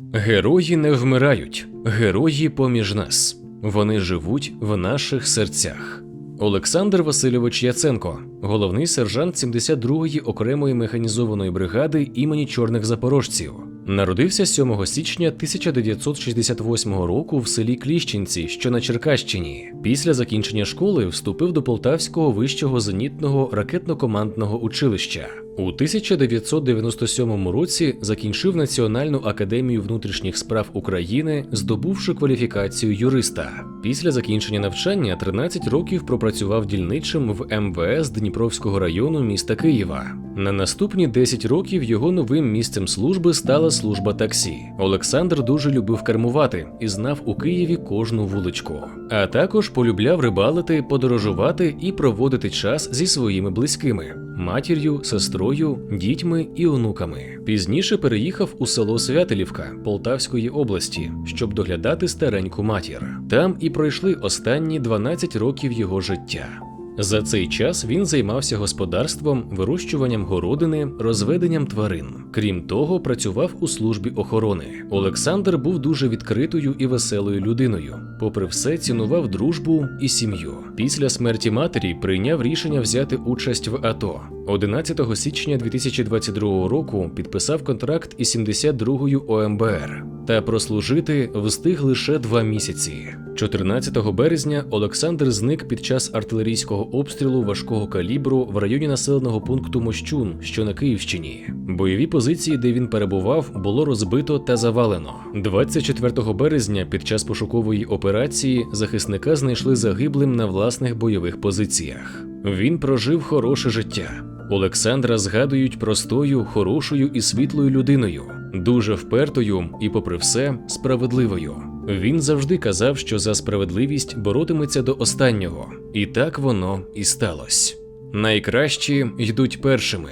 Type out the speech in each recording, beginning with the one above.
Герої не вмирають, герої поміж нас. Вони живуть в наших серцях. Олександр Васильович Яценко, головний сержант 72-ї окремої механізованої бригади імені чорних запорожців. Народився 7 січня 1968 року в селі Кліщенці, що на Черкащині. Після закінчення школи вступив до Полтавського вищого зенітного ракетно-командного училища. У 1997 році закінчив Національну академію внутрішніх справ України, здобувши кваліфікацію юриста. Після закінчення навчання 13 років пропрацював дільничим в МВС Дніпровського району міста Києва. На наступні 10 років його новим місцем служби стала служба таксі. Олександр дуже любив кермувати і знав у Києві кожну вуличку. А також полюбляв рибалити, подорожувати і проводити час зі своїми близькими матір'ю, сестрою, дітьми і онуками. Пізніше переїхав у село Святелівка Полтавської області, щоб доглядати стареньку матір. Там і пройшли останні 12 років його життя. За цей час він займався господарством, вирощуванням городини, розведенням тварин. Крім того, працював у службі охорони. Олександр був дуже відкритою і веселою людиною. Попри все, цінував дружбу і сім'ю. Після смерті матері прийняв рішення взяти участь в АТО. 11 січня 2022 року підписав контракт із 72-ю ОМБР та прослужити встиг лише два місяці. 14 березня Олександр зник під час артилерійського обстрілу важкого калібру в районі населеного пункту Мощун, що на Київщині. Бойові позиції, де він перебував, було розбито та завалено. 24 березня під час пошукової операції захисника знайшли загиблим на власних бойових позиціях. Він прожив хороше життя. Олександра згадують простою, хорошою і світлою людиною, дуже впертою і, попри все, справедливою. Він завжди казав, що за справедливість боротиметься до останнього, і так воно і сталося. Найкращі йдуть першими.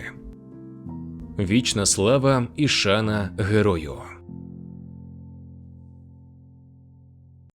Вічна слава і шана герою.